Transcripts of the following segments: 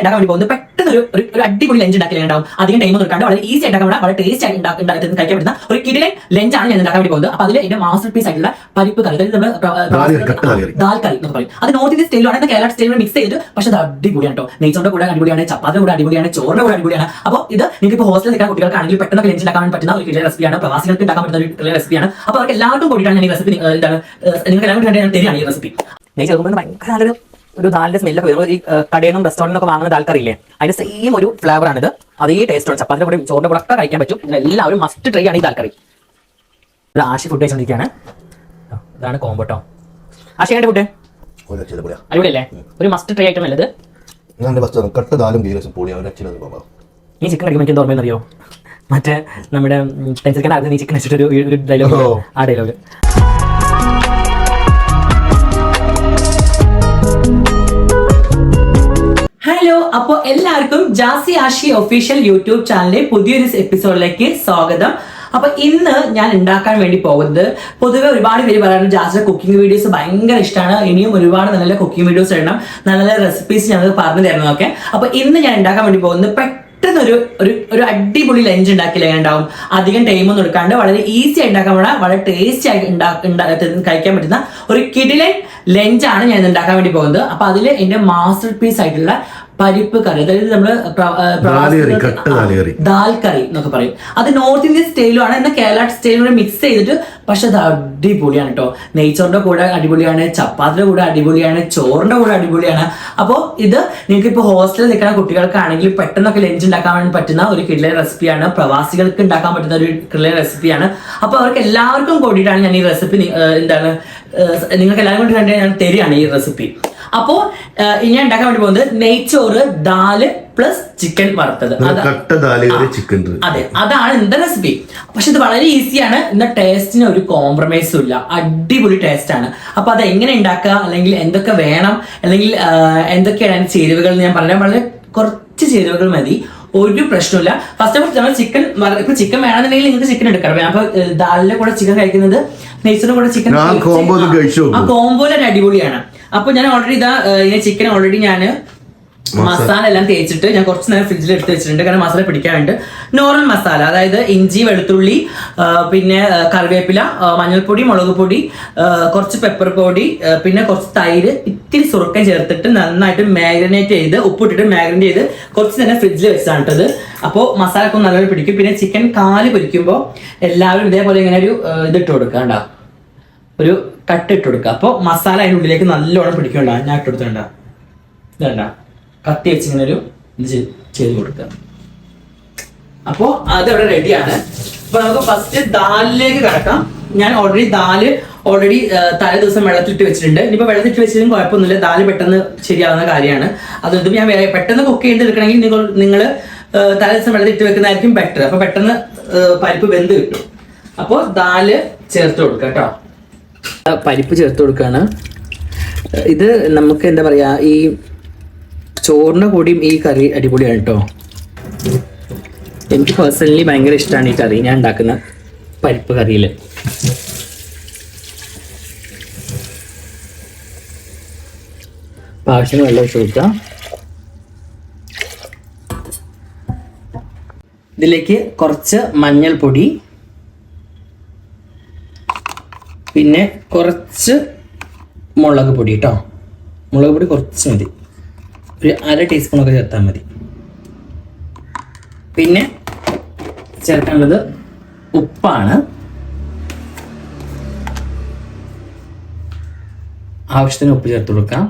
ഉണ്ടാക്കാൻ വേണ്ടി പോകുന്നത് പെട്ടെന്ന് ഒരു ഒരു- ഒരു അടിപൊളി ലഞ്ച് ഉണ്ടാക്കി ഉണ്ടാവും. അധികം ടൈം എടുക്കാണ്ട് വളരെ ഈസി ആയിട്ട് വളരെ ടേസ്റ്റ് ആയിട്ട് ഉണ്ടാക്കി കഴിക്കാൻ പറ്റുന്ന ഒരു കിടിലെ ലഞ്ച് ആണ് ഞാൻ ഉണ്ടാക്കാൻ വേണ്ടി പോകുന്നത്. അപ്പൊ അതിൽ എന്റെ മാസ്റ്റർ പീസ് ആയിട്ടുള്ള പരിപ്പ് കറി. അതായത് നമ്മൾ ദാൽ കറി, കട്ട ദാൽ കറി. ദാൽ പറയും. അത് നോർത്ത് ഇന്ത്യൻ സ്റ്റൈലാണ് എന്നാൽ കേരള സ്റ്റൈലിൽ മിക്സ് ചെയ്ത് പക്ഷെ അത് അടിപൊളിയാണ് കേട്ടോ നെയ്ച്ചോറിന്റെ കൂടെ അടിപൊളിയാണ് ചപ്പാത്തിന്റെ കൂടെ അടിപൊളിയാണ് ചോറിന്റെ കൂടെ അടിപൊളിയാണ്. അപ്പോൾ ഇത് നിങ്ങൾക്ക് ഇപ്പോൾ ഹോസ്റ്റലിൽ നിൽക്കാൻ കുട്ടികൾക്കാണെങ്കിൽ പെട്ടെന്ന് ലഞ്ച് ഉണ്ടാക്കാൻ പറ്റുന്ന ഒരു കിടിലൻ റെസിപ്പിയാണ് പ്രവാസികൾക്ക് ഉണ്ടാക്കാൻ പറ്റുന്ന ഒരു കിടിലൻ റെസിപ്പിയാണ് അപ്പോൾ അവർക്ക് എല്ലാവർക്കും കൂടിയിട്ടാണ് ഞാൻ ഈ റെസിപ്പി നിങ്ങൾ എല്ലാവരും തരികയാണ് ഈ റെസിപ്പി നെയ് ചേർക്കുമ്പോൾ ഭയങ്കര ഒരു ദാലിന്റെ സ്മെല്ലൊക്കെ വരും ഈ കടയിൽ നിന്നും റെസ്റ്റോറന്റിൽ ഒക്കെ വാങ്ങുന്ന ആൾക്കാരില്ലേ കറിയില്ലേ അതിന്റെ സെയിം ഒരു ഫ്ലേവർ ആണിത്. അതേ ടേസ്റ്റ് ആണ്. ചപ്പാത്തിന്റെ കൂടെ ചോറിന്റെ കൂടെ ഒക്കെ കഴിക്കാൻ പറ്റും. എല്ലാവരും മസ്റ്റ് ട്രൈ ആണ് ഈ ദാൽ ഒരു ഇത് ആശി ഫുഡ് കഴിച്ചോണ്ടിരിക്കുകയാണ്. ഇതാണ് കോമ്പോട്ടോ ഫുഡ് ഒരു രക്ഷയില്ല പൊളിയാ അടിപൊളിയല്ലേ? ഒരു മസ്റ്റ് ട്രൈ ആയിട്ട് നല്ലത്. കട്ട ദാലും ഈ ചിക്കൻ അടിക്കുമ്പോൾ എനിക്ക് ഓർമ്മയെന്നറിയോ മറ്റേ നമ്മുടെ ആദ്യം നീ ചിക്കൻ വെച്ചിട്ട് ഒരു ഡയലോഗ് ആ ഡയലോഗ് അപ്പോൾ എല്ലാവർക്കും ജാസി ആഷി ഒഫീഷ്യൽ യൂട്യൂബ് ചാനലിലെ പുതിയൊരു എപ്പിസോഡിലേക്ക് സ്വാഗതം. അപ്പൊ ഇന്ന് ഞാൻ ഉണ്ടാക്കാൻ വേണ്ടി പോകുന്നത് പൊതുവെ ഒരുപാട് പേര് പറയാറുണ്ട് ജാസിയുടെ കുക്കിംഗ് വീഡിയോസ് ഭയങ്കര ഇഷ്ടമാണ് ഇനിയും ഒരുപാട് നല്ല കുക്കിംഗ് വീഡിയോസ് ഇടണം. നല്ല നല്ല റെസിപ്പീസ് ഞങ്ങൾക്ക് പറഞ്ഞു തരുന്നതൊക്കെ അപ്പൊ ഇന്ന് ഞാൻ ഉണ്ടാക്കാൻ വേണ്ടി പോകുന്നത് പെട്ടെന്ന് ഒരു ഒരു അടിപൊളി ലഞ്ച് ഉണ്ടാക്കില്ല ഉണ്ടാവും. അധികം ടൈമൊന്നും എടുക്കാണ്ട് വളരെ ഈസി ഉണ്ടാക്കാൻ പറ്റുന്ന വളരെ ടേസ്റ്റി ആയി കഴിക്കാൻ പറ്റുന്ന ഒരു കിടിലൻ ലഞ്ചാണ് ഞാൻ ഉണ്ടാക്കാൻ വേണ്ടി പോകുന്നത്. അപ്പൊ അതിൽ എന്റെ മാസ്റ്റർ പീസ് ആയിട്ടുള്ള പരിപ്പ് കറി അതായത് നമ്മൾ. ദാൽ കറി എന്നൊക്കെ പറയും. അത് നോർത്ത് ഇന്ത്യൻ സ്റ്റൈലും ആണ്. എന്നാൽ കേരള സ്റ്റൈലിലൂടെ മിക്സ് ചെയ്തിട്ട് പക്ഷെ അത് അടിപൊളിയാണ് കേട്ടോ നെയ്ച്ചോറിന്റെ കൂടെ അടിപൊളിയാണ് ചപ്പാത്തിന്റെ കൂടെ അടിപൊളിയാണ് ചോറിന്റെ കൂടെ അടിപൊളിയാണ്. അപ്പോൾ ഇത് നിങ്ങൾക്ക് ഇപ്പോൾ ഹോസ്റ്റലിൽ നിൽക്കുന്ന കുട്ടികൾക്കാണെങ്കിൽ പെട്ടെന്നൊക്കെ ലഞ്ച് ഉണ്ടാക്കാൻ വേണ്ടി പറ്റുന്ന ഒരു കിഡ്ലെ റെസിപ്പിയാണ് പ്രവാസികൾക്ക് ഉണ്ടാക്കാൻ പറ്റുന്ന ഒരു കിഡ്ലെ റെസിപ്പിയാണ് അപ്പോൾ അവർക്ക് എല്ലാവർക്കും കൂടിയിട്ടാണ് ഞാൻ ഈ റെസിപ്പി എന്താണ് നിങ്ങൾക്ക് എല്ലാവരും കൂടി ഞാൻ തരികയാണ് ഈ റെസിപ്പി അപ്പോൾ ഇനി ഉണ്ടാക്കാൻ വേണ്ടി പോകുന്നത് നെയ്ച്ചോറ് ദാൽ പ്ലസ് ചിക്കൻ വറുത്തത്. ചിക്കൻ അതെ അതാണ് എന്റെ റെസിപ്പി പക്ഷെ ഇത് വളരെ ഈസിയാണ് ഇന്ന ടേസ്റ്റിന് ഒരു കോംപ്രമൈസും ഇല്ല. അടിപൊളി ടേസ്റ്റ് ആണ്. അപ്പൊ അത് എങ്ങനെ ഉണ്ടാക്കുക? അല്ലെങ്കിൽ എന്തൊക്കെ വേണം? അല്ലെങ്കിൽ എന്തൊക്കെയാണ് അതിന്റെ ചേരുവകൾ ഞാൻ പറഞ്ഞാൽ വളരെ കുറച്ച് ചേരുവകൾ മതി. ഒരു പ്രശ്നമില്ല ഫസ്റ്റ് ഓഫ് ഓൾ നമ്മൾ ചിക്കൻ ഇപ്പൊ ചിക്കൻ വേണമെന്നുണ്ടെങ്കിൽ നിങ്ങൾക്ക് ചിക്കൻ എടുക്കണം അപ്പൊ ദാലിന്റെ കൂടെ ചിക്കൻ കഴിക്കുന്നത് നെയ്ച്ചറിന്റെ കൂടെ ചിക്കൻ. ആ കോംബോ ഒരു അടിപൊളിയാണ്. അപ്പൊ ഞാൻ ഓൾറെഡി ഇതാ ചിക്കൻ ഓൾറെഡി ഞാൻ മസാല. എല്ലാം തേച്ചിട്ട് ഞാൻ കുറച്ച് നേരം ഫ്രിഡ്ജിൽ എടുത്ത് വെച്ചിട്ടുണ്ട്. കാരണം മസാല പിടിക്കാൻ വേണ്ടി നോർമൽ മസാല അതായത് ഇഞ്ചി വെളുത്തുള്ളി പിന്നെ കറിവേപ്പില മഞ്ഞൾപ്പൊടി മുളക് പൊടി കുറച്ച് പെപ്പർ പൊടി പിന്നെ കുറച്ച് തൈര് ഇത്തിരി സുറുക്കം ചേർത്തിട്ട് നന്നായിട്ട് മാഗ്നേറ്റ് ചെയ്ത് ഉപ്പിട്ടിട്ട് മാഗ്നേറ്റ് ചെയ്ത് കുറച്ച് നേരം ഫ്രിഡ്ജിൽ വെച്ചാണ് ഇട്ടത് അപ്പോൾ മസാല ഒക്കെ നല്ലപോലെ പിടിക്കും. പിന്നെ ചിക്കൻ കാൽ പൊരിക്കുമ്പോൾ എല്ലാവരും ഇതേപോലെ ഇങ്ങനെ ഒരു ഇതിട്ട് കൊടുക്കുക കണ്ടോ ഒരു കട്ട് ഇട്ട് കൊടുക്കുക അപ്പോൾ മസാല അതിന്റെ ഉള്ളിലേക്ക് നല്ലോണം പിടിക്കണ്ട ഞാൻ ഇട്ട് കൊടുത്തിട്ടുണ്ട. ഇതണ്ട കത്തി വെച്ച് ഇങ്ങനെ ഒരു ഇത് ചെയ്ത് കൊടുക്കുക. അപ്പോൾ അത് ഇവിടെ റെഡിയാണ് അപ്പൊ നമുക്ക് ഫസ്റ്റ് ദാലിലേക്ക് കിടക്കാം. ഞാൻ ഓൾറെഡി ദാൽ ഓൾറെഡി തലേ ദിവസം വെള്ളത്തിലിട്ട് വെച്ചിട്ടുണ്ട്. ഇനിയിപ്പോൾ വെള്ളത്തിലിട്ട് വെച്ചാലും കുഴപ്പമൊന്നുമില്ല. ദാൽ പെട്ടെന്ന് ശരിയാവുന്ന കാര്യമാണ്. അതുകൊണ്ട് ഞാൻ പെട്ടെന്ന് കുക്ക് ചെയ്തെടുക്കണമെങ്കിൽ നിങ്ങൾ നിങ്ങൾ തലേ ദിവസം വെള്ളത്തിലിട്ട് വെക്കുന്നതായിരിക്കും ബെറ്റർ അപ്പോൾ പെട്ടെന്ന് പരിപ്പ് വെന്ത് കിട്ടും. അപ്പോൾ ദാൽ ചേർത്ത് കൊടുക്കുക കേട്ടോ. പരിപ്പ് ചേർത്ത് കൊടുക്കുകയാണ് ഇത് നമുക്ക് എന്താ പറയാ ഈ ചോറിന്റെ കൂടിയും ഈ കറി അടിപൊളിയാണ് കേട്ടോ എനിക്ക് പേഴ്സണലി ഭയങ്കര ഇഷ്ടമാണ് ഈ കറി ഞാൻ ഉണ്ടാക്കുന്ന പരിപ്പ് കറിയിൽ ആവശ്യത്തിന് വെള്ളം ഒഴിച്ച് ഇതിലേക്ക് കുറച്ച് മഞ്ഞൾപ്പൊടി പിന്നെ കുറച്ച് മുളക് പൊടി കേട്ടോ മുളക് പൊടി കുറച്ച് മതി. ഒരു അര ടീസ്പൂണൊക്കെ ചേർത്താൽ മതി. പിന്നെ ചേർക്കാനുള്ളത് ഉപ്പാണ്. ആവശ്യത്തിന് ഉപ്പ് ചേർത്ത് കൊടുക്കാം.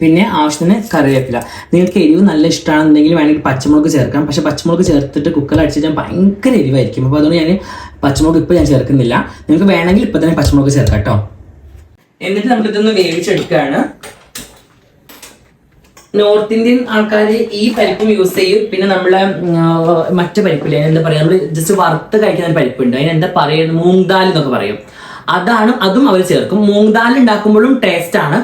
പിന്നെ ആവശ്യത്തിന് കറിവേപ്പില. നിങ്ങൾക്ക് എരിവ് നല്ല ഇഷ്ടമാണെന്നുണ്ടെങ്കിൽ വേണമെങ്കിൽ പച്ചമുളക് ചേർക്കാം. പക്ഷെ പച്ചമുളക് ചേർത്തിട്ട് കുക്കറിൽ ഞാൻ ഭയങ്കര എരിവായിരിക്കും. അപ്പോൾ അതുകൊണ്ട് ഞാൻ പച്ചമുളക് ഇപ്പോൾ ഞാൻ ചേർക്കുന്നില്ല. നിങ്ങൾക്ക് വേണമെങ്കിൽ ഇപ്പോൾ തന്നെ പച്ചമുളക് ചേർക്കാം കേട്ടോ. എന്നിട്ട് നമ്മളിതൊന്ന് വേവിച്ചെടുക്കുകയാണ്. നോർത്ത് ഇന്ത്യൻ ആൾക്കാർ ഈ പരിപ്പും യൂസ് ചെയ്യും. പിന്നെ നമ്മളെ മറ്റു പരിപ്പില്ലേ? എന്താ പറയുക നമ്മൾ ജസ്റ്റ് വറുത്ത് കഴിക്കുന്ന ഒരു പരിപ്പുണ്ട്. അതിന് എന്താ പറയുന്നത് മൂങ്ങ് ദാൽ എന്നൊക്കെ പറയും. അതാണ് അതും അവർ ചേർക്കും. മൂങ്ങ് ദാൽ ഉണ്ടാക്കുമ്പോഴും ടേസ്റ്റ് ആണ്.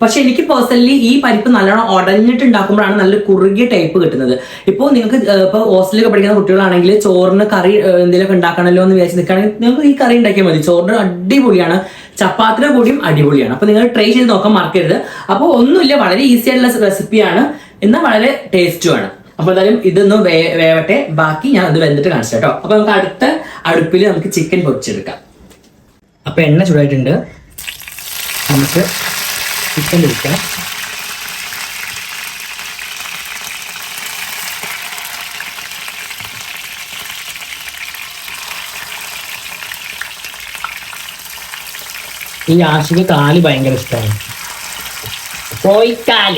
പക്ഷെ എനിക്ക് പേഴ്സണലി ഈ പരിപ്പ് നല്ലോണം ഉടഞ്ഞിട്ടുണ്ടാക്കുമ്പോഴാണ് നല്ല കുറുകിയ ടൈപ്പ് കിട്ടുന്നത്. ഇപ്പോൾ നിങ്ങൾക്ക് ഇപ്പോൾ ഹോസ്റ്റലിലൊക്കെ പഠിക്കുന്ന കുട്ടികളാണെങ്കിൽ ചോറിന് കറി എന്തെങ്കിലുമൊക്കെ ഉണ്ടാക്കണമല്ലോ എന്ന് വിചാരിച്ച് നിൽക്കുകയാണെങ്കിൽ നിങ്ങൾക്ക് ഈ കറി ഉണ്ടാക്കിയാൽ മതി. ചോറിന് അടിപൊളിയാണ് ചപ്പാത്തിയുടെ കൂടിയും അടിപൊളിയാണ്. അപ്പോൾ നിങ്ങൾ ട്രൈ ചെയ്ത് നോക്കാൻ മറക്കരുത്. അപ്പോൾ ഒന്നുമില്ല വളരെ ഈസി ആയിട്ടുള്ള റെസിപ്പിയാണ് എന്നാൽ വളരെ ടേസ്റ്റുമാണ് അപ്പോൾ എന്തായാലും ഇതൊന്ന് വേ വേവട്ടെ. ബാക്കി ഞാൻ അത് വെന്തിട്ട് കാണിച്ചു കേട്ടോ. അപ്പോൾ നമുക്ക് അടുത്ത അടുപ്പിൽ നമുക്ക് ചിക്കൻ പൊരിച്ചെടുക്കാം. അപ്പോൾ എണ്ണ ചൂടായിട്ടുണ്ട്. നമുക്ക് ചിക്കൻ പൊരിക്കാം ഈ ആശിക്ക് കാൽ ഭയങ്കര ഇഷ്ടമാണ് കോയിക്കാൽ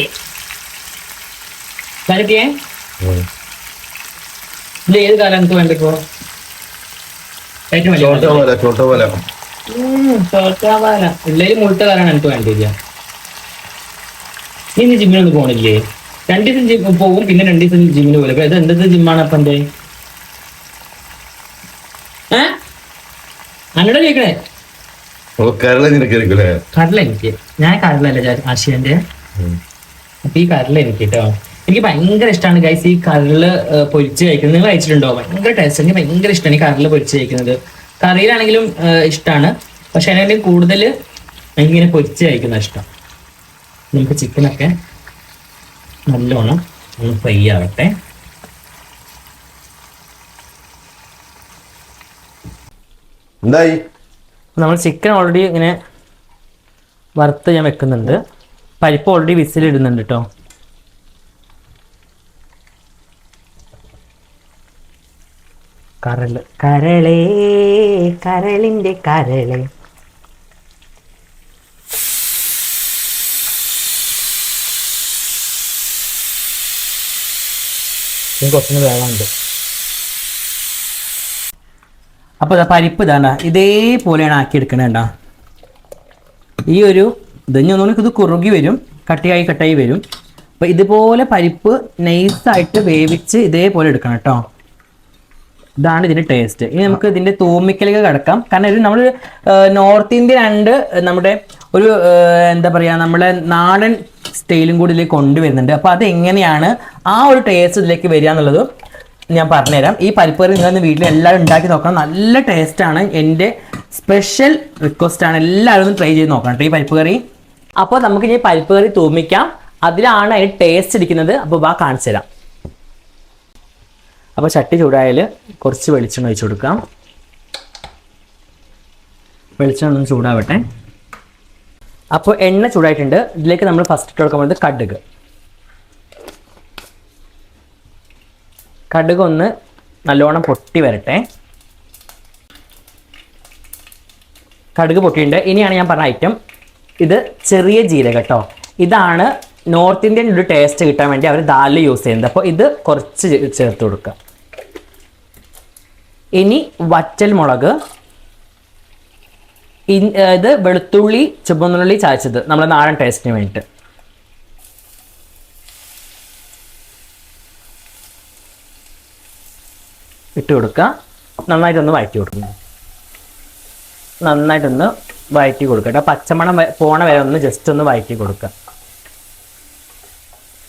കരട്ടിയേ ഇത് ഏത് കാലം എനിക്ക് വേണ്ടിക്കോ ഏറ്റവും വലിയ ചോട്ട പോലെ ചോട്ട പോലെ. ചോട്ടാവാല ഉള്ളിൽ മുഴുത്ത കാലാണ് എനിക്ക് വേണ്ടില്ല നീ ഇന്ന് ജിമ്മിനൊന്നും പോണില്ലേ? രണ്ടു ദിവസം ജിം പോകും പിന്നെ രണ്ടു ദിവസം ജിമ്മിന് പോലെ ഇത് എന്തത് ജിമ്മാണ് അപ്പൊ എന്റെ ഏ? കേക്കണേ ഓ കേരള എനിക്ക്. ഞാൻ കടലല്ല ആശയന്റെ അപ്പൊ ഈ കടല എനിക്ക് കേട്ടോ എനിക്ക് ഭയങ്കര ഇഷ്ടമാണ് ഗൈസ് ഈ കടൽ ഏഹ്, പൊരിച്ച് കഴിക്കുന്നത്. നിങ്ങൾ കഴിച്ചിട്ടുണ്ടോ? ഭയങ്കര ടേസ്റ്റ് എനിക്ക് ഭയങ്കര ഇഷ്ടമാണ് ഈ കടൽ പൊരിച്ച് കഴിക്കുന്നത്. കറിയിലാണെങ്കിലും ഇഷ്ടമാണ് പക്ഷെ അതിനെ കൂടുതൽ എനിക്കിങ്ങനെ പൊരിച്ച് കഴിക്കുന്ന ഇഷ്ടം. നമുക്ക് ചിക്കനൊക്കെ നല്ലോണം ഒന്ന് ഫ്രൈ ആവട്ടെ. എന്തായി? നമ്മൾ ചിക്കൻ ഓൾറെഡി ഇങ്ങനെ വറുത്ത് ഞാൻ വെക്കുന്നുണ്ട്. പരിപ്പ് ഓൾറെഡി വിസിലിടുന്നുണ്ട് കേട്ടോ കരൾ കരളേ കരളിന്റെ കരൾ. ഇനി കുറച്ചുകൂടി വേവാനുണ്ട് അപ്പോൾ പരിപ്പ് ഇതാണ്ട ഇതേപോലെയാണ് ആക്കിയെടുക്കണേണ്ട ഈ ഒരു ഇതഞ്ഞ് ഒന്നുകൂടി ഇത് കുറുകി വരും കട്ടിയായി കട്ടായി വരും. അപ്പോൾ ഇതുപോലെ പരിപ്പ് നൈസായിട്ട് വേവിച്ച് ഇതേപോലെ എടുക്കണം കേട്ടോ. ഇതാണ് ഇതിന്റെ ടേസ്റ്റ് ഇനി നമുക്ക് ഇതിന്റെ തൂമിക്കലേക്ക് കിടക്കാം. കാരണം നമ്മൾ നോർത്ത് ഇന്ത്യൻ ആൻഡ് നമ്മുടെ ഒരു എന്താ പറയുക നമ്മളെ നാടൻ സ്റ്റൈലും കൂടി ഇതിലേക്ക് കൊണ്ടുവരുന്നുണ്ട്. അപ്പോൾ അത് എങ്ങനെയാണ് ആ ഒരു ടേസ്റ്റ് ഇതിലേക്ക് വരിക എന്നുള്ളത് ഞാൻ പറഞ്ഞുതരാം. ഈ പരിപ്പ് കറി നിങ്ങൾ വീട്ടിൽ എല്ലാവരും ഉണ്ടാക്കി നോക്കണം. നല്ല ടേസ്റ്റാണ് എന്റെ സ്പെഷ്യൽ റിക്വസ്റ്റ് ആണ്. എല്ലാവരും ഒന്ന് ട്രൈ ചെയ്ത് നോക്കണം ഈ പരിപ്പ് കറി അപ്പോൾ നമുക്ക് ഇനി പരിപ്പ് കറി തൂമിക്കാം. അതിലാണ് അതിന് ടേസ്റ്റ് ഇരിക്കുന്നത്. അപ്പോൾ വാ കാണിച്ചു തരാം. അപ്പോൾ ചട്ടി ചൂടായാൽ കുറച്ച് വെളിച്ചെണ്ണ ഒഴിച്ചു കൊടുക്കാം. വെളിച്ചെണ്ണ ഒന്ന് ചൂടാവട്ടെ. അപ്പോൾ എണ്ണ ചൂടായിട്ടുണ്ട്. ഇതിലേക്ക് നമ്മൾ ഫസ്റ്റ് ഇട്ട് കൊടുക്കാൻ പോകുന്നത് കടുക്. കടുക് ഒന്ന് നല്ലോണം പൊട്ടി വരട്ടെ. കടുക് പൊട്ടിയിട്ടുണ്ട്. ഇനിയാണ് ഞാൻ പറഞ്ഞ ഐറ്റം ഇത് ചെറിയ ജീരക കേട്ടോ ഇതാണ് നോർത്ത് ഇന്ത്യൻ ഒരു ടേസ്റ്റ് കിട്ടാൻ വേണ്ടി അവർ ദാൽ യൂസ് ചെയ്യുന്നത്. അപ്പോൾ ഇത് കുറച്ച് ചേർത്ത് കൊടുക്കുക. ഇനി വറ്റൽ മുളക്. ഇത് വെളുത്തുള്ളി ചുവന്നുള്ളി ചായച്ചത് നമ്മുടെ നാടൻ ടേസ്റ്റിന് വേണ്ടിയിട്ട് ഇട്ട് കൊടുക്കുക നന്നായിട്ടൊന്ന് വഴറ്റി കൊടുക്കുന്നു നന്നായിട്ടൊന്ന് വഴറ്റി കൊടുക്കുക പച്ചമണം പോണ വരെ ഒന്ന് ജസ്റ്റ് ഒന്ന് വഴറ്റി കൊടുക്കുക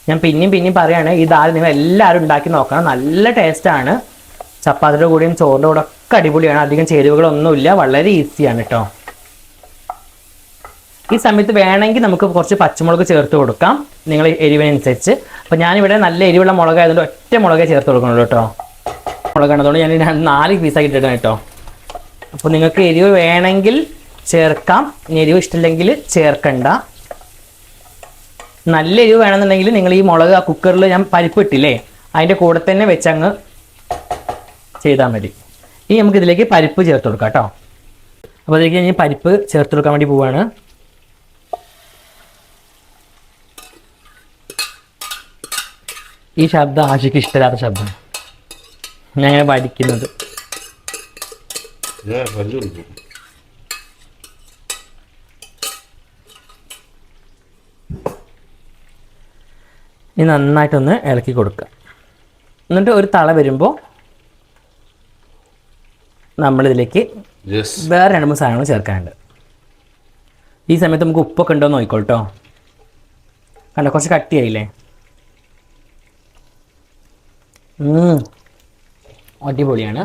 ഞാൻ പിന്നെയും പിന്നെയും പറയുകയാണ് ഈ ദാൽ നിങ്ങൾ എല്ലാവരും ഉണ്ടാക്കി നോക്കണം. നല്ല ടേസ്റ്റാണ് ചപ്പാത്തിയുടെ കൂടെയും ചോറിന്റെ കൂടെ ഒക്കെ അടിപൊളിയാണ്. അധികം ചേരുവകളൊന്നുമില്ല. വളരെ ഈസിയാണ് കേട്ടോ. ഈ സമയത്ത് വേണമെങ്കിൽ നമുക്ക് കുറച്ച് പച്ചമുളക് ചേർത്ത് കൊടുക്കാം. നിങ്ങൾ എരിവിനനുസരിച്ച്. അപ്പോൾ ഞാനിവിടെ നല്ല എരിവുള്ള മുളകായതുകൊണ്ട് ഒറ്റ മുളകേ ചേർത്ത് കൊടുക്കണുള്ളൂ കേട്ടോ. മുളകണതുകൊണ്ട് ഞാൻ നാല് പീസാക്കി ഇട്ടിട്ടാണ് കേട്ടോ. അപ്പോൾ നിങ്ങൾക്ക് എരിവ് വേണമെങ്കിൽ ചേർക്കാം. ഇനി എരിവ് ഇഷ്ടമില്ലെങ്കിൽ ചേർക്കണ്ട. നല്ല എരിവ് വേണമെന്നുണ്ടെങ്കിൽ നിങ്ങൾ ഈ മുളക് ആ കുക്കറിൽ ഞാൻ പരിപ്പ് ഇട്ടില്ലേ അതിന്റെ കൂടെ തന്നെ വെച്ചങ്ങ് ചെയ്താൽ മതി. ഇനി നമുക്ക് ഇതിലേക്ക് പരിപ്പ് ചേർത്ത് കൊടുക്കാം കേട്ടോ. അപ്പോൾ അതിലേക്ക് ഞാൻ പരിപ്പ് ചേർത്ത് കൊടുക്കാൻ വേണ്ടി പോവാണ്. ഈ ശബ്ദം ആശയ്ക്ക് ഇഷ്ടമില്ലാത്ത ശബ്ദം. ഞാൻ ഇങ്ങനെ പഠിക്കുന്നത് ഇനി നന്നായിട്ടൊന്ന് ഇളക്കി കൊടുക്കുക. എന്നിട്ട് ഒരു തള വരുമ്പോൾ നമ്മളിതിലേക്ക് വേറെ രണ്ട് മൂന്ന് സാധനങ്ങൾ ചേർക്കാനുണ്ട്. ഈ സമയത്ത് നമുക്ക് ഉപ്പൊക്കെ ഉണ്ടോ എന്ന് നോക്കിക്കോട്ടോ കണ്ടോ കുറച്ച് കട്ടിയായില്ലേ. അടിപൊളിയാണ്.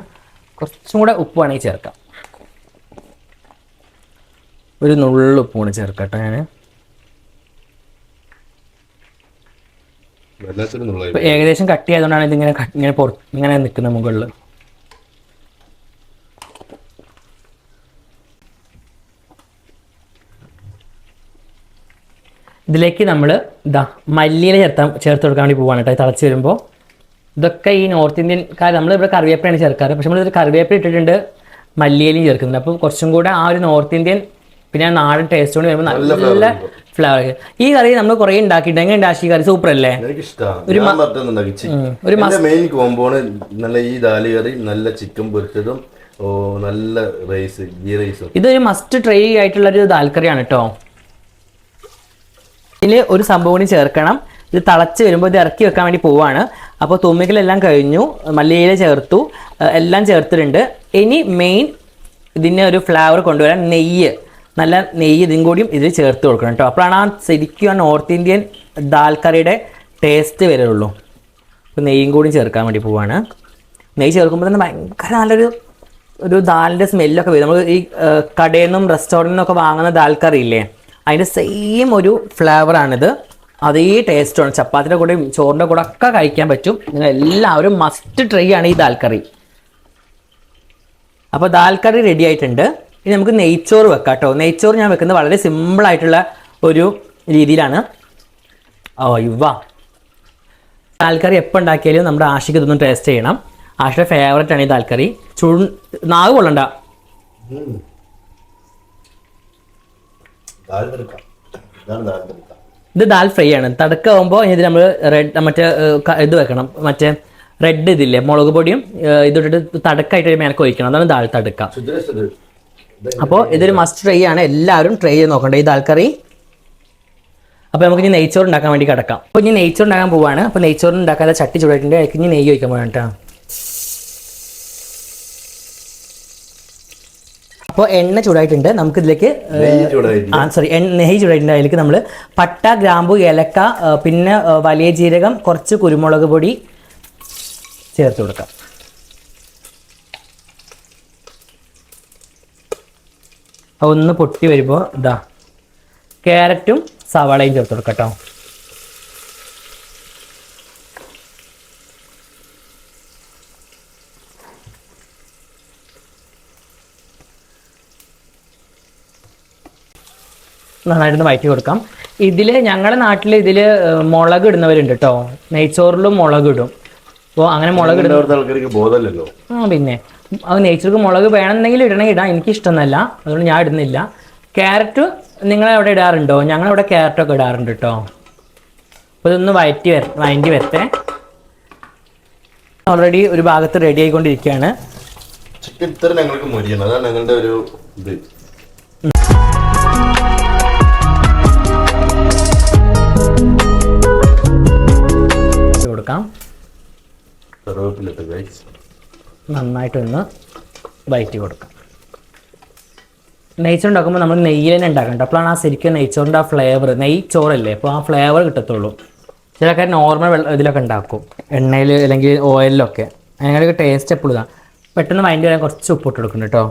കുറച്ചും കൂടെ ഉപ്പ് വേണമെങ്കിൽ ചേർക്കാം. ഒരു നുള്ളു ഉപ്പൂണ് ചേർക്കട്ടെ ഞാൻ ഏകദേശം കട്ട് ചെയ്തുകൊണ്ടാണ് ഇതിങ്ങനെ ഇങ്ങനെ പുറത്ത് ഇങ്ങനെ നിൽക്കുന്ന മുകളിൽ ഇതിലേക്ക് നമ്മൾ ഇതാ മല്ലിയില ചേർത്താൻ ചേർത്ത് കൊടുക്കാൻ വേണ്ടി പോവാണ് കേട്ടോ. തിളച്ച് വരുമ്പോൾ ഇതൊക്കെ ഈ നോർത്ത് ഇന്ത്യൻകാർ നമ്മൾ നമ്മളിവിടെ കറിവേപ്പിലയാണ് ചേർക്കാറ്. പക്ഷെ നമ്മൾ കറിവേപ്പില ഇട്ടിട്ടുണ്ട് മല്ലിയിലും ചേർക്കുന്നുണ്ട്. അപ്പോൾ കുറച്ചും കൂടെ ആ ഒരു നോർത്ത് ഇന്ത്യൻ പിന്നെ നാടൻ ടേസ്റ്റ് കൊണ്ട് വരുമ്പോൾ നല്ല ഫ്ലേവർ ഈ കറി നമ്മൾ കുറെ ഉണ്ടാക്കിയിട്ടുണ്ട്. എങ്ങനെ ഉണ്ടാക്കി? കറി സൂപ്പർ അല്ലേ ഒരു മെയിൻ കോമ്പോണ് നല്ല ഈ ദാലി കറി നല്ല ചിക്കൻ പൊരിച്ചതും നല്ല റൈസ് ഗീ റൈസും ഇതൊരു മസ്റ്റ് ട്രൈ ആയിട്ടുള്ള ഒരു ദാൽക്കറിയാണ് കേട്ടോ. ഇതിൽ ഒരു സംഭവം കൂടി ചേർക്കണം. ഇത് തിളച്ച് വരുമ്പോൾ ഇത് ഇറക്കി വെക്കാൻ വേണ്ടി പോവാണ്. അപ്പോൾ തുമ്മിക്കലെല്ലാം കഴിഞ്ഞു മല്ലിയില ചേർത്തു എല്ലാം ചേർത്തിട്ടുണ്ട്. ഇനി മെയിൻ ഇതിന്റെ ഒരു ഫ്ലേവർ കൊണ്ടുവരാൻ നെയ്യ് നല്ല നെയ്യ് ഇതും കൂടിയും ഇതിൽ ചേർത്ത് കൊടുക്കണം കേട്ടോ. അപ്പോഴാണ് ആ ശരിക്കും ആ നോർത്ത് ഇന്ത്യൻ ദാൽ കറിയുടെ ടേസ്റ്റ് വരുള്ളൂ അപ്പോൾ നെയ്യും കൂടി ചേർക്കാൻ വേണ്ടി പോവാണ്. നെയ്യ് ചേർക്കുമ്പോൾ തന്നെ ഭയങ്കര നല്ലൊരു ഒരു ദാലിന്റെ സ്മെല്ലൊക്കെ വരും. നമ്മൾ ഈ കടയിൽ നിന്നും റെസ്റ്റോറന്റിൽ നിന്നൊക്കെ വാങ്ങുന്ന ദാൽ കറി ഇല്ലേ അതിന്റെ സെയിം ഒരു ഫ്ലേവറാണിത് അതേ ടേസ്റ്റാണ് ചപ്പാത്തിന്റെ കൂടെയും ചോറിന്റെ കൂടെ ഒക്കെ കഴിക്കാൻ പറ്റും. നിങ്ങൾ എല്ലാവരും മസ്റ്റ് ട്രൈ ആണ് ഈ ദാൽ കറി അപ്പോൾ ദാൽ കറി റെഡി ആയിട്ടുണ്ട്. ഇനി നമുക്ക് നെയ്ച്ചോറ് വെക്കാം കേട്ടോ നെയ്ച്ചോറ് ഞാൻ വെക്കുന്നത് വളരെ സിമ്പിൾ ആയിട്ടുള്ള ഒരു രീതിയിലാണ്. ഓ യുവ ദാൽക്കറി എപ്പോൾ ഉണ്ടാക്കിയാലും നമ്മുടെ ആഷിക്ക് ഇതൊന്നും ടേസ്റ്റ് ചെയ്യണം. ആഷിയുടെ ഫേവററ്റ് ആണ് ഈ ദാൽക്കറി ചു നാവ് കൊള്ളണ്ട. ദാൽ ഇതാണ് ദാൽ ഇത് ദാൽ ഫ്രൈ ആണ്. തടുക്കാവുമ്പോൾ ഇത് നമ്മൾ റെഡ് മറ്റേ ഇത് വെക്കണം. മറ്റേ റെഡ് ഇതില്ലേ മുളക് പൊടിയും ഇതിട്ടിട്ട് തടുക്കായിട്ട് മേനക്ക് ഒഴിക്കണം. അതാണ് ദാൽ തടുക്ക അപ്പോൾ ഇതൊരു മസ്റ്റ് ട്രൈ ആണ്. എല്ലാവരും ട്രൈ ചെയ്ത് നോക്കണ്ടേ ഈ ദാൽ കറി അപ്പോൾ നമുക്ക് ഇനി നെയ്ച്ചോറ് ഉണ്ടാക്കാൻ വേണ്ടി കിടക്കാം. അപ്പോൾ ഇനി നെയ്ച്ചോറ് ഉണ്ടാക്കാൻ പോവാണ്. അപ്പോൾ നെയ്ച്ചോറ് ഉണ്ടാക്കാതെ ചട്ടി ചൂടായിട്ടുണ്ട്. എനിക്ക് ഇനി നെയ്യ് ഒഴിക്കാൻ പോകണം കേട്ടോ. അപ്പോൾ എണ്ണ ചൂടായിട്ടുണ്ട്. നമുക്ക് ഇതിലേക്ക് ആ സോറി നെയ്യ് ചൂടായിട്ടുണ്ട്. അതിലേക്ക് നമ്മൾ പട്ട ഗ്രാമ്പു ഏലക്ക ആ, പിന്നെ വലിയ ജീരകം കുറച്ച് കുരുമുളക് പൊടി ചേർത്ത് കൊടുക്കാം. ഒന്ന് പൊട്ടി വരുമ്പോൾ ഇതാ ക്യാരറ്റും സവാളയും ചേർത്ത് കൊടുക്കാം കേട്ടോ. നന്നായിട്ടൊന്ന് വഴറ്റി കൊടുക്കാം. ഇതിൽ ഞങ്ങളുടെ നാട്ടിൽ ഇതിൽ മുളക് ഇടുന്നവരുണ്ട് കേട്ടോ നെയ്ച്ചോറിലും മുളക് ഇടും. അപ്പോൾ അങ്ങനെ മുളക് ബോധമല്ലല്ലോ? ആ പിന്നെ. അത് നെയ്ച്ചോർക്ക് മുളക് വേണമെന്നെങ്കിൽ ഇടണമെങ്കിൽ ഇടാം എനിക്ക് ഇഷ്ടമൊന്നുമല്ല അതുകൊണ്ട് ഞാൻ ഇടുന്നില്ല. ക്യാരറ്റ് നിങ്ങൾ അവിടെ ഇടാറുണ്ടോ? ഞങ്ങളവിടെ ക്യാരറ്റൊക്കെ ഇടാറുണ്ട് കേട്ടോ അപ്പോൾ ഇതൊന്ന് വയറ്റി വര വയറ്റി വരട്ടെ. ഓൾറെഡി ഒരു ഭാഗത്ത് റെഡി ആയിക്കൊണ്ടിരിക്കുകയാണ്. ചിക്കൻ ഇത്ര ഞങ്ങൾക്ക് മുരിയണം. അതാണ് ഞങ്ങളുടെ ഒരു ഇത്. കറിവേപ്പിലിട്ട് ഗൈസ് നന്നായിട്ടൊന്ന് വയറ്റി കൊടുക്കാം. നെയ്ച്ചോറ് ഉണ്ടാക്കുമ്പോൾ നമ്മൾ നെയ്യിൽ തന്നെ ഉണ്ടാക്കണം അപ്പോഴാണ് ആ ശരിക്കും നെയ്ച്ചോറിന്റെ ആ ഫ്ലേവർ നെയ്ച്ചോറല്ലേ അപ്പോൾ ആ ഫ്ലേവർ കിട്ടത്തുള്ളൂ. ചിലക്കാർ നോർമൽ ഇതിലൊക്കെ ഉണ്ടാക്കും. എണ്ണയിൽ അല്ലെങ്കിൽ ഓയിലിലൊക്കെ അങ്ങനെയൊക്കെ ടേസ്റ്റ് എപ്പോഴും ഇതാ. പെട്ടെന്ന് വൈൻഡ് വരാൻ കുറച്ച് ഉപ്പിട്ട് കൊടുക്കുന്നു കേട്ടോ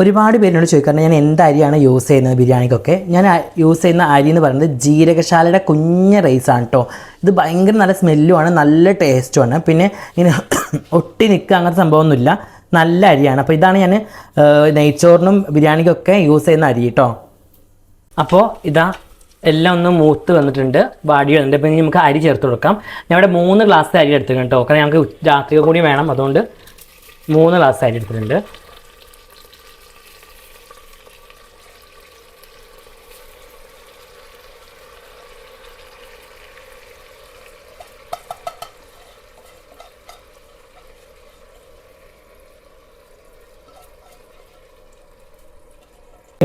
ഒരുപാട് പേരിനോട് ചോദിക്കാറുണ്ട് ഞാൻ എന്ത് അരിയാണ് യൂസ് ചെയ്യുന്നത് ബിരിയാണിക്കൊക്കെ? ഞാൻ യൂസ് ചെയ്യുന്ന അരി എന്ന് പറയുന്നത് ജീരകശാലയുടെ കുഞ്ഞ റൈസാണ് കേട്ടോ ഇത് ഭയങ്കര നല്ല സ്മെല്ലുമാണ് നല്ല ടേസ്റ്റുമാണ് പിന്നെ ഇങ്ങനെ ഒട്ടി നിൽക്കുക അങ്ങനത്തെ സംഭവമൊന്നുമില്ല. നല്ല അരിയാണ്. അപ്പോൾ ഇതാണ് ഞാൻ നെയ്ച്ചോറിനും ബിരിയാണിക്കൊക്കെ യൂസ് ചെയ്യുന്ന അരി കേട്ടോ അപ്പോൾ ഇതാ എല്ലാം ഒന്ന് മൂത്ത് വന്നിട്ടുണ്ട് വാടി വന്നിട്ടുണ്ട്. അപ്പോൾ ഇനി നമുക്ക് അരി ചേർത്ത് കൊടുക്കാം. ഞാൻ ഇവിടെ മൂന്ന് ഗ്ലാസ് അരി എടുത്തിട്ടുണ്ട് കേട്ടോ കാരണം ഞങ്ങൾക്ക് രാത്രി കൂടി വേണം. അതുകൊണ്ട് മൂന്ന് ഗ്ലാസ് അരി എടുത്തിട്ടുണ്ട്.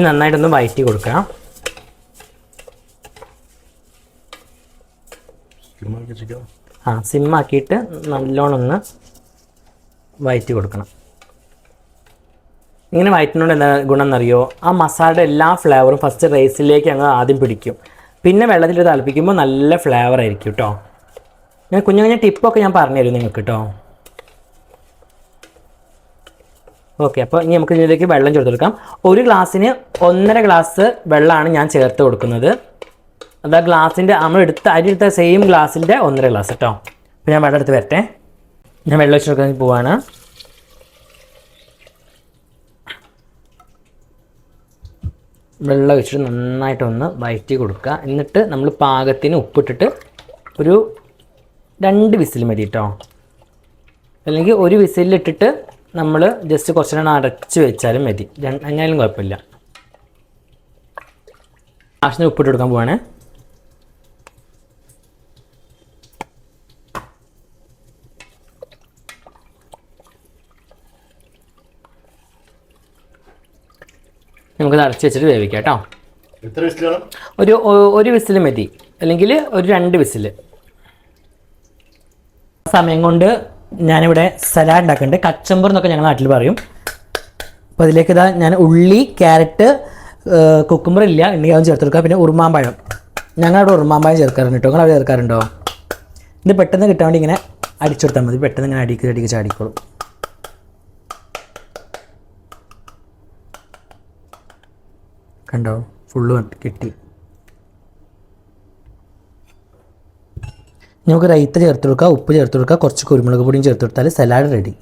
ഇനി നന്നായിട്ടൊന്ന് വയറ്റി കൊടുക്കാം. ചിക്കൻ ആ സിമ്മാക്കിയിട്ട് നല്ലോണം ഒന്ന് വയറ്റി കൊടുക്കണം. ഇങ്ങനെ വയറ്റിനോട് എന്താ ഗുണം എന്നറിയോ? ആ മസാലയുടെ എല്ലാ ഫ്ലേവറും ഫസ്റ്റ് റൈസിലേക്ക് അങ്ങ് ആദ്യം പിടിക്കും. പിന്നെ വെള്ളത്തിൽ തിളപ്പിക്കുമ്പോൾ നല്ല ഫ്ലേവർ ആയിരിക്കും കേട്ടോ ഞാൻ കുഞ്ഞു കുഞ്ഞു ടിപ്പൊക്കെ ഞാൻ പറഞ്ഞുതരും നിങ്ങൾക്ക് കേട്ടോ ഓക്കെ അപ്പോൾ ഇനി നമുക്ക് ഇതിലേക്ക് വെള്ളം ചേർത്ത് കൊടുക്കാം ഒരു ഗ്ലാസ്സിന് ഒന്നര ഗ്ലാസ് വെള്ളമാണ് ഞാൻ ചേർത്ത് കൊടുക്കുന്നത്. അതാ ഗ്ലാസിന്റെ നമ്മൾ എടുത്ത അരി എടുത്ത സെയിം ഗ്ലാസിന്റെ ഒന്നര ഗ്ലാസ് കേട്ടോ. അപ്പോൾ ഞാൻ വെള്ളം എടുത്ത് വരട്ടെ. ഞാൻ വെള്ളം വെച്ച് കൊടുക്കാൻ പോവാണ്. വെള്ളം ഒഴിച്ചിട്ട് നന്നായിട്ടൊന്ന് വയറ്റി കൊടുക്കുക. എന്നിട്ട് നമ്മൾ പാകത്തിന് ഉപ്പിട്ടിട്ട് ഒരു രണ്ട് വിസിൽ മതി കേട്ടോ. അല്ലെങ്കിൽ ഒരു വിസിലിട്ടിട്ട് നമ്മൾ ജസ്റ്റ് കുറച്ച് നേരം അടച്ച് വെച്ചാലും മതി. എങ്ങനെയാലും കുഴപ്പമില്ല. ആവശ്യത്തിന് ഉപ്പിട്ട് കൊടുക്കാൻ പോവാണ്. നമുക്കത് അടച്ച് വെച്ചിട്ട് വേവിക്കാം കേട്ടോ. ഒരു ഒരു വിസിൽ മതി. അല്ലെങ്കിൽ ഒരു രണ്ട് വിസിൽ സമയം കൊണ്ട് ഞാനിവിടെ സലാഡ് ഉണ്ടാക്കുന്നുണ്ട്. കച്ചമ്പർ എന്നൊക്കെ ഞങ്ങൾ നാട്ടിൽ പറയും. അപ്പോൾ അതിലേക്ക് ഇതാ ഞാൻ ഉള്ളി ക്യാരറ്റ് കുക്കുമ്പർ ഇല്ല ഉണ്ടെങ്കിൽ അതും ചേർത്ത് കൊടുക്കുക പിന്നെ ഉറുമാമ്പഴം ഞങ്ങളവിടെ ഉറുമാമ്പഴം ചേർക്കാറുണ്ട് കേട്ടോ. നിങ്ങൾ അവിടെ ചേർക്കാറുണ്ടോ? ഇത് പെട്ടെന്ന് കിട്ടാൻ വേണ്ടി ഇങ്ങനെ അടിച്ചു കൊടുത്താൽ മതി. പെട്ടെന്ന് ഇങ്ങനെ അടിക്കുക അടിക്കുക ചാടിക്കോളും. കണ്ടോ? ഫുള്ള് കിട്ടി. നമുക്ക് റൈത്ത ചേർത്ത് കൊടുക്കുക ഉപ്പ് ചേർത്ത് കൊടുക്കുക കുറച്ച് കുരുമുളക് പൊടിയും ചേർത്ത് കൊടുത്താൽ സലാഡ് റെഡി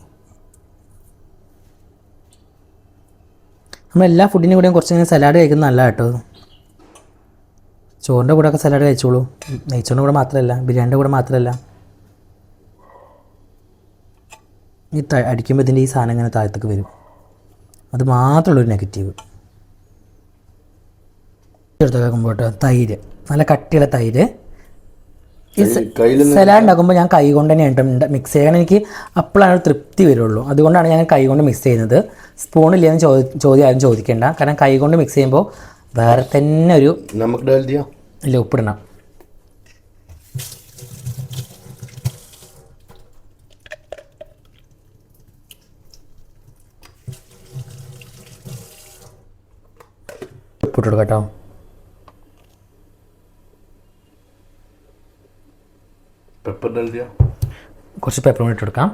നമ്മൾ എല്ലാ ഫുഡിന്റെ കൂടെയും കുറച്ച് ഇങ്ങനെ സലാഡ് കഴിക്കുന്നത് നല്ല കേട്ടോ ചോറിന്റെ കൂടെ ഒക്കെ സലാഡ് കഴിച്ചോളൂ. നെയ്ച്ചോറിന്റെ കൂടെ മാത്രമല്ല ബിരിയാണിന്റെ കൂടെ മാത്രമല്ല ഈ ത അടിക്കുമ്പോൾ ഇതിന്റെ ഈ സാധനം ഇങ്ങനെ താഴത്തേക്ക് വരും. അത് മാത്രമുള്ളൊരു നെഗറ്റീവ് ചേർത്ത് കേൾക്കുമ്പോട്ടോ തൈര് നല്ല കട്ടിയുള്ള തൈര്. ഈ സലാഡ് ഉണ്ടാക്കുമ്പോൾ ഞാൻ കൈ കൊണ്ട് തന്നെയാണ് മിക്സ് ചെയ്യാൻ എനിക്ക് അപ്പോഴാണ് ഒരു തൃപ്തി വരുള്ളൂ. അതുകൊണ്ടാണ് ഞാൻ കൈ കൊണ്ട് മിക്സ് ചെയ്യുന്നത്. സ്പൂണില്ലെന്ന് ചോദി ചോദ്യം ആരും ചോദിക്കേണ്ട. കാരണം കൈ കൊണ്ട് മിക്സ് ചെയ്യുമ്പോൾ വേറെ തന്നെ ഒരു നമുക്ക് ഇല്ല ഉപ്പിടണം. ഉപ്പിട്ട് കേട്ടോ. ഡാൽ ദിയാ കുറച്ച് പെപ്പർ കൂടി ഇട്ട് കൊടുക്കാം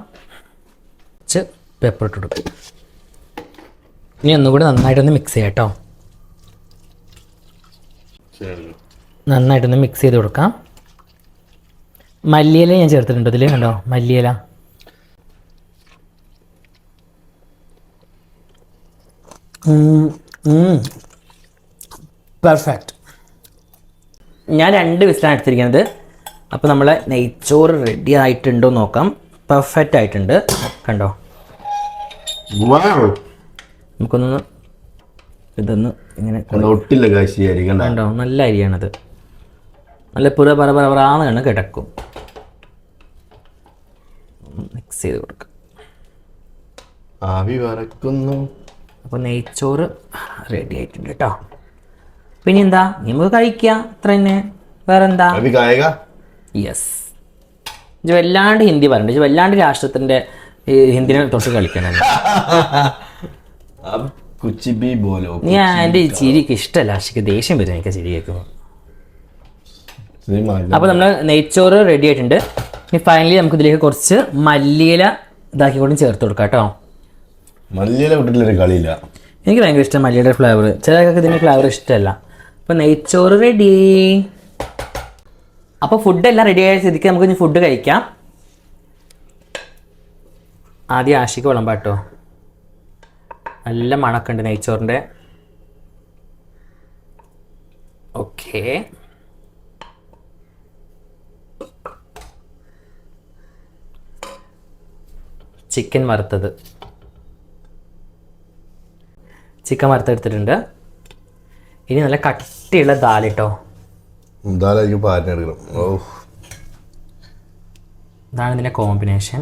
കുറച്ച് പെപ്പർ ഇട്ട് കൊടുക്കും. ഇനി ഒന്നുകൂടി നന്നായിട്ടൊന്ന് മിക്സ് ചെയ്യാം കേട്ടോ. നന്നായിട്ടൊന്ന് മിക്സ് ചെയ്ത് കൊടുക്കാം. മല്ലിയില ഞാൻ ചേർത്തിട്ടുണ്ട് ഇതിൽ കണ്ടോ? മല്ലിയില. പെർഫെക്റ്റ് ഞാൻ രണ്ട് വിസിലാണ് എടുത്തിരിക്കുന്നത്. അപ്പോൾ നമ്മളെ നെയ്ച്ചോറ് റെഡി ആയിട്ടുണ്ടോ നോക്കാം. പെർഫെക്റ്റ് ആയിട്ടുണ്ട്. കണ്ടോ? നമുക്കൊന്ന് ഇതൊന്ന് ഇങ്ങനെ കണ്ട ഒട്ടില്ല കാശി കണ്ടോ? നല്ല അരിയാണത്. നല്ല പുര പറ പറ പറന്ന് കിടക്കും. മിക്സ് ചെയ്ത് കൊടുക്കുക ആവി വറക്കുന്നു. അപ്പോൾ നെയ്ച്ചോറ് റെഡി ആയിട്ടുണ്ട് കേട്ടോ. പിന്നെന്താ? നമുക്ക് കഴിക്കാം. അത്ര തന്നെ വേറെ എന്താ അഭി കായക യെസ് ഇജ് വല്ലാണ്ട് ഹിന്ദി പറഞ്ഞു ഇജ് വല്ലാണ്ട് രാഷ്ട്രത്തിന്റെ ഹിന്ദിനെ തൊട്ട് കളിക്കണം. ഞാൻ എന്റെ ചിരിക്ക് ഇഷ്ടമല്ല ആഷിക്ക് ദേഷ്യം വരും എനിക്ക് ചിരി കേൾക്കുമ്പോൾ അപ്പോൾ നമ്മൾ നെയ്ച്ചോറ് റെഡി ആയിട്ടുണ്ട്. ഇനി ഫൈനലി നമുക്ക് ഇതിലേക്ക് കുറച്ച് മല്ലിയില ഇതാക്കി കൊണ്ട് ചേർത്ത് കൊടുക്കാം കേട്ടോ. മല്ലിയില വിട്ടിട്ടില്ല കളിയില്ല. എനിക്ക് ഭയങ്കര ഇഷ്ടം മല്ലിയുടെ ഫ്ലേവർ ചിലർക്കൊക്കെ ഇതിന്റെ ഫ്ലേവർ ഇഷ്ടമല്ല അപ്പൊ നെയ്ച്ചോറ് റെഡി അപ്പോൾ ഫുഡ് എല്ലാം റെഡി ആയ സ്ഥിതിക്ക് നമുക്ക് ഇനി ഫുഡ് കഴിക്കാം. ആദ്യം ആശിക്ക് വിളമ്പ കേട്ടോ. നല്ല മണക്കുണ്ട് നെയ്ച്ചോറിന്റെ. ഓക്കേ. ചിക്കൻ വറുത്തത്. ചിക്കൻ വറുത്തെടുത്തിട്ടുണ്ട്. ഇനി നല്ല കട്ടിയുള്ള ദാലിട്ടോ എന്തായാലും എനിക്ക് എടുക്കണം. ഇതാണ് ഇതിന്റെ കോമ്പിനേഷൻ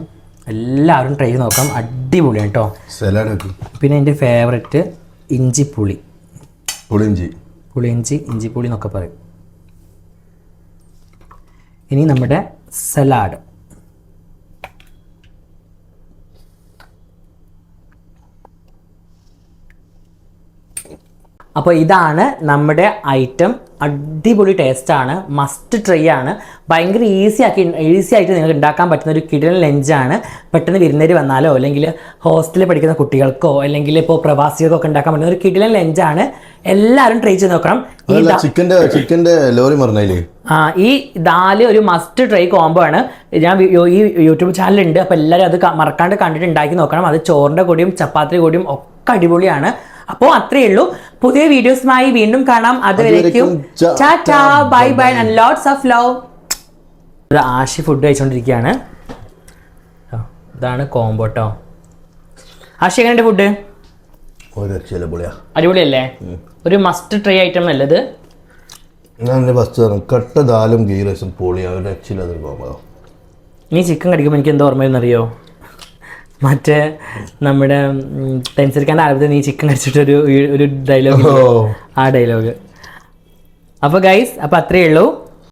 എല്ലാവരും ട്രൈ ചെയ്ത് നോക്കാം. അടിപൊളിയാണ് കേട്ടോ സലാഡ് വെക്കും പിന്നെ എന്റെ ഫേവററ്റ് പുളി. പുളിഞ്ചി പുളിയിഞ്ചി ഇഞ്ചിപ്പുളി എന്നൊക്കെ പറയും. ഇനി നമ്മുടെ സലാഡ് അപ്പോൾ ഇതാണ് നമ്മുടെ ഐറ്റം അടിപൊളി ടേസ്റ്റാണ് മസ്റ്റ് ട്രൈ ആണ്. ഭയങ്കര ഈസി ആക്കി ഈസി ആയിട്ട് നിങ്ങൾക്ക് ഉണ്ടാക്കാൻ പറ്റുന്ന ഒരു കിടൻ ലഞ്ചാണ് പെട്ടെന്ന് വിരുന്നേര് വന്നാലോ അല്ലെങ്കിൽ ഹോസ്റ്റലിൽ പഠിക്കുന്ന കുട്ടികൾക്കോ അല്ലെങ്കിൽ ഇപ്പോൾ പ്രവാസികൾക്കോ ഒക്കെ ഉണ്ടാക്കാൻ പറ്റുന്ന ഒരു കിടിലൻ ലഞ്ചാണ് എല്ലാവരും ട്രൈ ചെയ്ത് നോക്കണം. ചിക്കന്റെ ലോറി മറന്നതിൽ ആ ഈ ദാൽ ഒരു മസ്റ്റ് ട്രൈ കോംബോ ആണ്. ഞാൻ ഈ യൂട്യൂബ് ചാനലുണ്ട് അപ്പോൾ എല്ലാവരും അത് മറക്കാണ്ട് കണ്ടിട്ട് ഉണ്ടാക്കി നോക്കണം. അത് ചോറിന്റെ കൂടിയും ചപ്പാത്തി കൂടിയും ഒക്കെ അടിപൊളിയാണ്. അപ്പോൾ അത്രയേ ഉള്ളൂ. പുതിയ വീഡിയോസുമായി വീണ്ടും കാണാം. അതുവരേക്കും Tata bye bye and lots of love ഒരു ആശി ഫുഡ് കഴിച്ചുകൊണ്ടിരിക്കുകയാണ് ഇതാണ് കോമ്പോട്ടോ ആശി എങ്ങനെയുണ്ട് ഫുഡ് ഒരു രക്ഷയില്ല പൊളിയാ അടിപൊളിയല്ലേ? ഒരു മസ്റ്റ് ട്രൈ ഐറ്റം അല്ലത് ഞാൻ എന്റെ ഫസ്റ്റ് പറഞ്ഞു കട്ട ദാലും ഗീ റൈസും പൊളിയാ. ഒരു രക്ഷയില്ല അതൊരു കോമ്പോ നീ ചിക്കൻ കടിക്കുമ്പോൾ എനിക്ക് എന്താ ഓർമ്മയെന്നറിയോ മറ്റേ നമ്മുടെ തെൻസരിക്കാന്റെ ആലപ്പത്തിൽ നീ ചിക്കൻ കടിച്ചിട്ടൊരു ഒരു ഡയലോഗ് ആ ഡയലോഗ് അപ്പോൾ ഗൈസ് അപ്പോൾ അത്രയേ ഉള്ളൂ.